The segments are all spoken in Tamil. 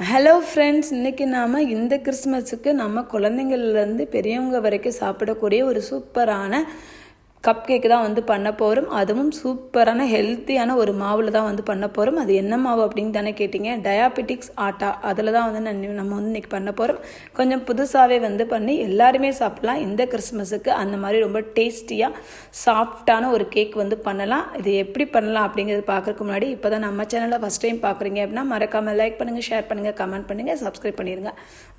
ஹலோ ஃப்ரெண்ட்ஸ் இன்றைக்கி நாம் இந்த கிறிஸ்மஸுக்கு நம்ம குழந்தைங்கள்லேருந்து பெரியவங்க வரைக்கும் சாப்பிடக்கூடிய ஒரு சூப்பரான கப் கேக்கு தான் வந்து பண்ண போகிறோம் அதுவும் சூப்பரான ஹெல்த்தியான ஒரு மாவில் தான் வந்து பண்ண போகிறோம் அது என்ன மாவு அப்படின்னு தானே கேட்டிங்க? டயாபெட்டிக்ஸ் ஆட்டா. அதில் தான் வந்து நான் நம்ம வந்து இன்றைக்கி பண்ண போகிறோம் கொஞ்சம் புதுசாகவே வந்து பண்ணி எல்லாருமே சாப்பிட்லாம். இந்த கிறிஸ்மஸுக்கு அந்த மாதிரி ரொம்ப டேஸ்டியாக சாஃப்டான ஒரு கேக் வந்து பண்ணலாம். இது எப்படி பண்ணலாம் அப்படிங்கிறது பார்க்குறதுக்கு முன்னாடி இப்போ தான் நம்ம சேனலில் ஃபஸ்ட் டைம் பார்க்குறீங்க அப்படின்னா மறக்காமல் லைக் பண்ணுங்கள் ஷேர் பண்ணுங்கள் கமெண்ட் பண்ணுங்கள் சப்ஸ்கிரைப் பண்ணிடுங்க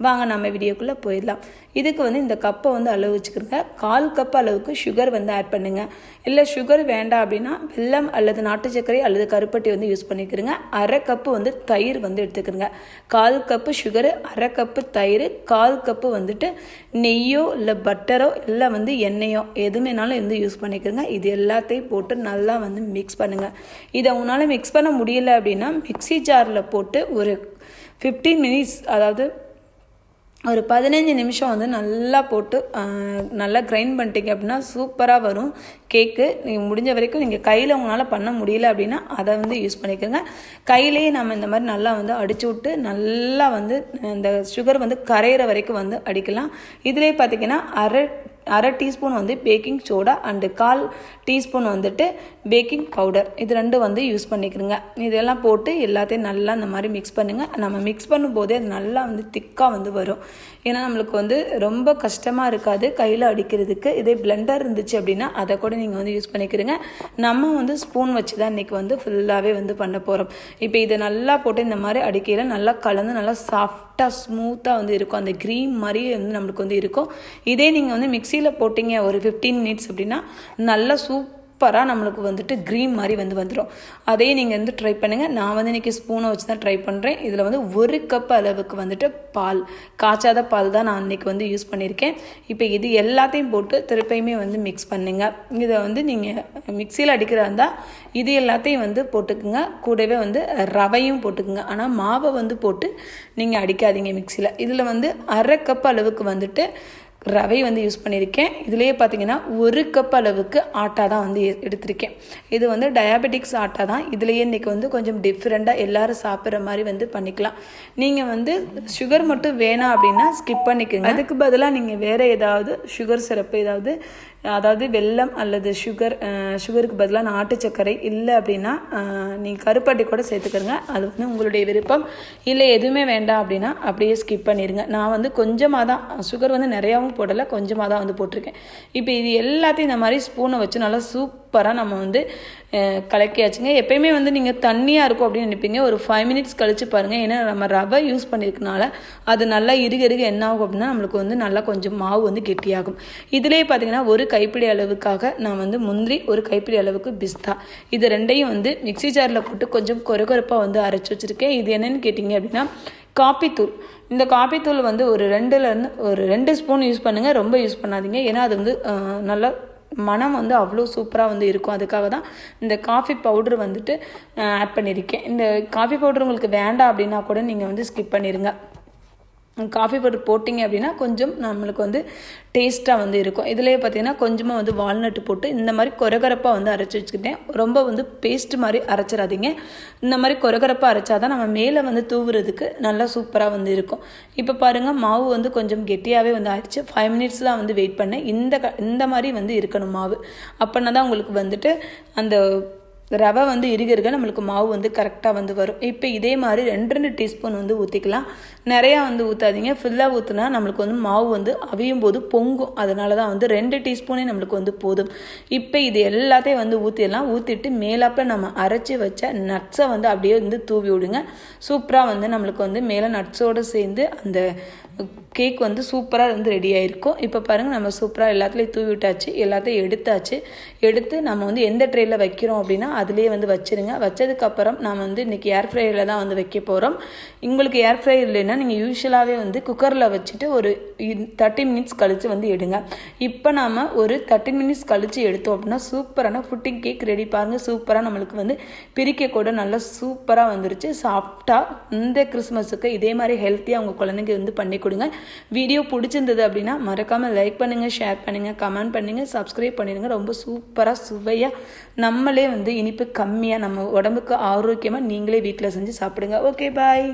வாங்க நம்ம வீடியோக்குள்ளே போயிடலாம். இதுக்கு வந்து இந்த கப்பை வந்து அளவு வச்சுக்கிறோங்க கால் கப் அளவுக்கு சுகர் வந்து ஆட் பண்ணுங்கள் இல்லை சுகர் வேண்டாம் அப்படின்னா வெல்லம் அல்லது நாட்டு சர்க்கரை அல்லது கருப்பட்டி வந்து யூஸ் பண்ணிக்கிறங்க அரை கப்பு வந்து தயிர் வந்து எடுத்துக்கிறங்க கால் கப்பு சுகரு அரை கப்பு தயிர் கால் கப்பு வந்துட்டு நெய்யோ இல்லை பட்டரோ இல்லை வந்து எண்ணெயோ எதுவுமேனாலும் வந்து யூஸ் பண்ணிக்கிறங்க இது எல்லாத்தையும் போட்டு நல்லா வந்து மிக்ஸ் பண்ணுங்கள் இதை உங்களால் மிக்ஸ் பண்ண முடியல அப்படின்னா மிக்ஸி ஜாரில் போட்டு ஒரு ஃபிஃப்டீன் மினிட்ஸ் அதாவது ஒரு பதினஞ்சு நிமிஷம் வந்து நல்லா போட்டு நல்லா கிரைண்ட் பண்ணிட்டீங்க அப்படின்னா சூப்பராக வரும். கேக்கு நீங்கள் முடிஞ்ச வரைக்கும் நீங்கள் கையில் உங்களால் பண்ண முடியல அப்படின்னா அதை வந்து யூஸ் பண்ணிக்கோங்க. கையிலேயே நம்ம இந்த மாதிரி நல்லா வந்து அடிச்சு விட்டு நல்லா வந்து இந்த சுகர் வந்து கரையிற வரைக்கும் வந்து அடிக்கலாம். இதிலே பார்த்தீங்கன்னா அரை அரை டீஸ்பூன் வந்து பேக்கிங் சோடா அண்டு கால் டீஸ்பூன் வந்துட்டு பேக்கிங் பவுடர். இது ரெண்டும் வந்து யூஸ் பண்ணிக்கிறோங்க. இதெல்லாம் போட்டு எல்லாத்தையும் நல்லா இந்த மாதிரி மிக்ஸ் பண்ணுங்கள் நம்ம மிக்ஸ் பண்ணும்போதே அது நல்லா வந்து திக்காக வந்து வரும். ஏன்னா நம்மளுக்கு வந்து ரொம்ப கஷ்டமாக இருக்காது கையில் அடிக்கிறதுக்கு. இதே பிளெண்டர் இருந்துச்சு அப்படின்னா அதை கூட நீங்கள் வந்து யூஸ் பண்ணிக்கிறீங்க. நம்ம வந்து ஸ்பூன் வச்சு தான் இன்றைக்கி வந்து ஃபுல்லாகவே வந்து பண்ண போகிறோம் இப்போ இதை நல்லா போட்டு இந்த மாதிரி அடிக்கையில் நல்லா கலந்து நல்லா சாஃப்டாக ஸ்மூத்தாக வந்து இருக்கும். அந்த க்ரீம் மாதிரியே வந்து நம்மளுக்கு வந்து இருக்கும். இதே நீங்கள் வந்து மிக்ஸ் மிக்சியில் போட்டிங்க ஒரு ஃபிஃப்டீன் மினிட்ஸ் அப்படின்னா நல்லா சூப் சூப்பராக நம்மளுக்கு வந்துட்டு க்ரீன் மாதிரி வந்து வந்துடும் அதையும் நீங்கள் வந்து ட்ரை பண்ணுங்கள் நான் வந்து இன்றைக்கி ஸ்பூனை வச்சு தான் ட்ரை பண்ணுறேன் இதில் வந்து ஒரு கப் அளவுக்கு வந்துட்டு பால் காய்ச்சாத பால் தான் நான் இன்றைக்கி வந்து யூஸ் பண்ணியிருக்கேன். இப்போ இது எல்லாத்தையும் போட்டு திருப்பியுமே வந்து மிக்ஸ் பண்ணுங்கள் இதை வந்து நீங்கள் மிக்சியில் அடிக்கிறதா இருந்தால் இது எல்லாத்தையும் வந்து போட்டுக்குங்க. கூடவே வந்து ரவையும் போட்டுக்குங்க. ஆனால் மாவை வந்து போட்டு நீங்கள் அடிக்காதீங்க மிக்சியில் இதில் வந்து அரை கப் அளவுக்கு வந்துட்டு ரவை வந்து யூஸ் பண்ணியிருக்கேன். இதுலேயே பார்த்தீங்கன்னா ஒரு கப் அளவுக்கு ஆட்டா தான் வந்து எடுத்திருக்கேன். இது வந்து டயாபெட்டிக்ஸ் ஆட்டா தான். இதுலேயே இன்றைக்கி வந்து கொஞ்சம் டிஃப்ரெண்ட்டாக எல்லோரும் சாப்பிட்ற மாதிரி வந்து பண்ணிக்கலாம். நீங்கள் வந்து சுகர் மட்டும் வேணாம் அப்படின்னா ஸ்கிப் பண்ணிக்கோங்க. அதுக்கு பதிலாக நீங்கள் வேறு ஏதாவது சுகர் சிறப்பு ஏதாவது அதாவது வெல்லம் அல்லது சுகர் சுகருக்கு பதிலாக நாட்டு சர்க்கரை இல்லை அப்படின்னா நீங்கள் கருப்பட்டி கூட சேர்த்துக்கிறங்க அது வந்து உங்களுடைய விருப்பம். இல்லை எதுவுமே வேண்டாம் அப்படின்னா அப்படியே ஸ்கிப் பண்ணிடுங்க நான் வந்து கொஞ்சமாக தான் சுகர் வந்து நிறையாவும் போடலை கொஞ்சமாக தான் வந்து போட்டிருக்கேன். இப்போ இது எல்லாத்தையும் இந்த மாதிரி ஸ்பூனை வச்சு நல்லா சூப் சூப்பராக நம்ம வந்து கலக்கியாச்சுங்க. எப்பயுமே வந்து நீங்கள் தண்ணியாக இருக்கும் அப்படின்னு நினைப்பீங்க. ஒரு ஃபைவ் மினிட்ஸ் கழித்து பாருங்கள் ஏன்னா நம்ம ரவை யூஸ் பண்ணியிருக்கனால அது நல்லா இருக இருக என்ன ஆகும் அப்படின்னா நம்மளுக்கு வந்து நல்லா கொஞ்சம் மாவு வந்து கெட்டியாகும். இதிலே பார்த்தீங்கன்னா ஒரு கைப்பிடி அளவுக்காக நான் வந்து முந்திரி ஒரு கைப்பிடி அளவுக்கு பிஸ்தா. இது ரெண்டையும் வந்து மிக்சி ஜாரில் போட்டு கொஞ்சம் கொரகொரப்பாக வந்து அரைச்சி வச்சுருக்கேன். இது என்னென்னு கேட்டிங்க அப்படின்னா காப்பித்தூள். இந்த காப்பித்தூள் வந்து ஒரு ரெண்டுலேருந்து ஒரு ரெண்டு ஸ்பூன் யூஸ் பண்ணுங்கள் ரொம்ப யூஸ் பண்ணாதீங்க. ஏன்னா அது வந்து நல்லா மனம் வந்து அவ்வளோ சூப்பராக வந்து இருக்கும். அதுக்காக தான் இந்த காஃபி பவுடர் வந்துட்டு ஆட் பண்ணியிருக்கேன். இந்த காஃபி பவுடர் உங்களுக்கு வேண்டாம் அப்படின்னா கூட நீங்கள் வந்து ஸ்கிப் பண்ணிடுங்க காஃபி பவுடர் போட்டிங்க அப்படின்னா கொஞ்சம் நம்மளுக்கு வந்து டேஸ்ட்டாக வந்து இருக்கும். இதிலே பார்த்தீங்கன்னா கொஞ்சமாக வந்து வால்நட்டு போட்டு இந்த மாதிரி கொரகரப்பாக வந்து அரைச்சி வச்சுக்கிட்டேன். ரொம்ப வந்து பேஸ்ட் மாதிரி அரைச்சிடாதீங்க. இந்த மாதிரி கொரகரப்பாக அரைச்சா தான் நம்ம மேலே வந்து தூவுறதுக்கு நல்லா சூப்பராக வந்து இருக்கும். இப்போ பாருங்கள் மாவு வந்து கொஞ்சம் கெட்டியாகவே வந்து ஆயிடுச்சு. ஃபைவ் மினிட்ஸ் தான் வந்து வெயிட் பண்ணேன். இந்த க இந்த மாதிரி வந்து இருக்கணும் மாவு. அப்படின்னா தான் உங்களுக்கு வந்துட்டு அந்த ரவை வந்து இருக நம்மளுக்கு மாவு வந்து கரெக்டாக வந்து வரும். இப்போ இதே மாதிரி ரெண்டு ரெண்டு டீஸ்பூன் வந்து ஊற்றிக்கலாம் நிறையா வந்து ஊற்றாதீங்க ஃபுல்லாக ஊற்றுனா நம்மளுக்கு வந்து மாவு வந்து அவியும் போது பொங்கும். அதனால தான் வந்து ரெண்டு டீஸ்பூனே நம்மளுக்கு வந்து போதும். இப்போ இது எல்லாத்தையும் வந்து ஊற்றிடலாம் ஊற்றிட்டு மேலாப்பில் நம்ம அரைச்சி வச்ச நட்ஸை வந்து அப்படியே வந்து தூவி விடுங்க. சூப்பராக வந்து நம்மளுக்கு வந்து மேலே நட்ஸோடு சேர்ந்து அந்த கேக் வந்து சூப்பராக வந்து ரெடி ஆகிருக்கும் இப்போ பாருங்கள் நம்ம சூப்பராக எல்லாத்துலேயும் தூவி விட்டாச்சு எல்லாத்தையும் எடுத்தாச்சு. எடுத்து நம்ம வந்து எந்த ட்ரேயில் வைக்கிறோம் அப்படின்னா அதுலேயே வந்து வச்சுருங்க. வச்சதுக்கப்புறம் நாம் வந்து இன்றைக்கி ஏர் ஃப்ரையரில் தான் வந்து வைக்க போகிறோம் உங்களுக்கு ஏர் ஃப்ரையர் இல்லைன்னா நீங்கள் யூஸ்வலாகவே வந்து குக்கரில் வச்சுட்டு ஒரு தேர்ட்டி மினிட்ஸ் கழித்து வந்து எடுங்க. இப்போ நாம் ஒரு தேர்ட்டி மினிட்ஸ் கழித்து எடுத்தோம் அப்படின்னா சூப்பரான ஃபுட்டிங் கேக் ரெடி பாருங்கள் சூப்பராக நம்மளுக்கு வந்து பிரிக்க கூட நல்லா சூப்பராக வந்துருச்சு. சாஃப்டாக இந்த கிறிஸ்மஸுக்கு இதே மாதிரி ஹெல்த்தியாக உங்கள் குழந்தைங்க வந்து பண்ணி கொடுங்க. வீடியோ பிடிச்சிருந்தது அப்படின்னா மறக்காமல் லைக் பண்ணுங்கள் ஷேர் பண்ணுங்கள் கமெண்ட் பண்ணுங்கள் சப்ஸ்கிரைப் பண்ணிடுங்க. ரொம்ப சூப்பராக சுவையாக நம்மளே வந்து இனிப்பு கம்மியாக நம்ம உடம்புக்கு ஆரோக்கியமாக நீங்களே வீட்டில் செஞ்சு சாப்பிடுங்க. Okay bye